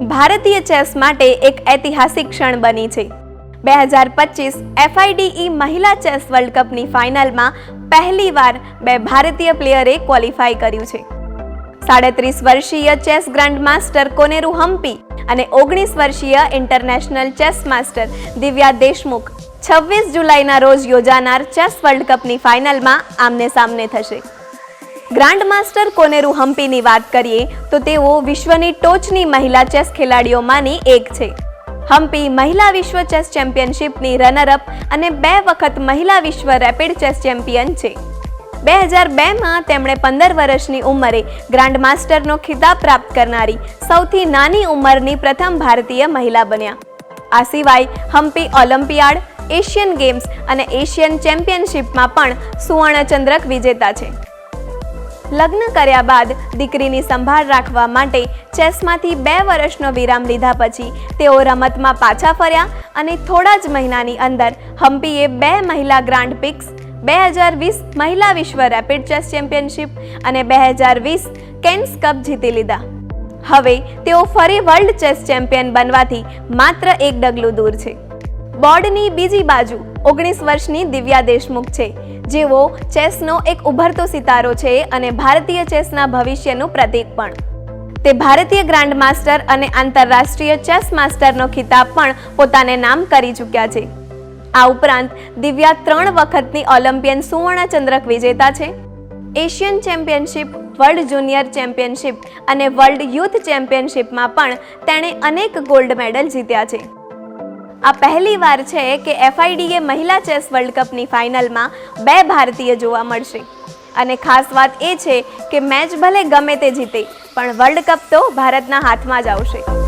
ભારતીય ચેસ માટે એક ઐતિહાસિક ક્ષણ બની છે. બે હજાર પચીસ એફઆઈડીઈ મહિલા ચેસ વર્લ્ડ કપની ફાઇનલમાં પહેલીવાર બે ભારતીય પ્લેયરે ક્વોલિફાય કર્યું છે. સાડત્રીસ વર્ષીય chess grand master Koneru Humpy અને ઓગણીસ વર્ષીય international chess master Divya Deshmukh છવ્વીસ જુલાઈના રોજ યોજાનાર ચેસ વર્લ્ડ કપની ફાઇનલમાં આમને સામને થશે. ગ્રાન્ડ માસ્ટર કોનેરુ હમ્પીની વાત કરીએ, તો તેઓ વિશ્વની ટોચની મહિલા ચેસ ખેલાડીઓમાંની એક છે. હમ્પી મહિલા વિશ્વ ચેસ ચેમ્પિયનશિપની રનરઅપ અને બે વખત મહિલા વિશ્વ રેપિડ ચેસ ચેમ્પિયન છે. બે હજાર બેમાં તેમણે પંદર વર્ષની ઉંમરે ગ્રાન્ડ માસ્ટરનો ખિતાબ પ્રાપ્ત કરનારી સૌથી નાની ઉંમરની પ્રથમ ભારતીય મહિલા બન્યા. આ સિવાય હમ્પી ઓલિમ્પિયાડ, એશિયન ગેમ્સ અને એશિયન ચેમ્પિયનશિપમાં પણ સુવર્ણચંદ્રક વિજેતા છે. લગ્ન કર્યા બાદ દીકરીની સંભાળ રાખવા માટે ચેસમાંથી બે વર્ષનો વિરામ લીધા પછી તેઓ રમતમાં પાછા ફર્યા અને થોડા જ મહિનાની અંદર હમ્પીએ બે મહિલા ગ્રાન્ડ પિક્સ, બે હજાર વીસ મહિલા વિશ્વ રેપિડ ચેસ ચેમ્પિયનશિપ અને બે હજાર વીસ કેન્સ કપ જીતી લીધા. હવે તેઓ ફરી વર્લ્ડ ચેસ ચેમ્પિયન બનવાથી માત્ર એક ડગલું દૂર છે. બોર્ડની બીજી બાજુ ઓગણીસ વર્ષની દિવ્યા દેશમુખ છે. જેઓ ચેસનો એક ઉભરતો સિતારો છે અને ભારતીય ચેસના ભવિષ્યનું પ્રતીક પણ. તે ભારતીય ગ્રાન્ડ માસ્ટર અને આંતરરાષ્ટ્રીય ચેસ માસ્ટરનો ખિતાબ પણ પોતાને નામ કરી ચૂક્યા છે. આ ઉપરાંત દિવ્યા ત્રણ વખતની ઓલિમ્પિયન સુવર્ણચંદ્રક વિજેતા છે. Asian championship, world junior championship અને વર્લ્ડ યુથ ચેમ્પિયનશિપમાં પણ તેણે અનેક ગોલ્ડ મેડલ જીત્યા છે. આ પહેલી વાર છે કે એફઆઈડીએ મહિલા ચેસ વર્લ્ડ કપની ફાઇનલમાં બે ભારતીય જોવા મળશે. અને ખાસ વાત એ છે કે મેચ ભલે ગમે તે જીતે, પણ વર્લ્ડ કપ તો ભારતના હાથમાં જ આવશે.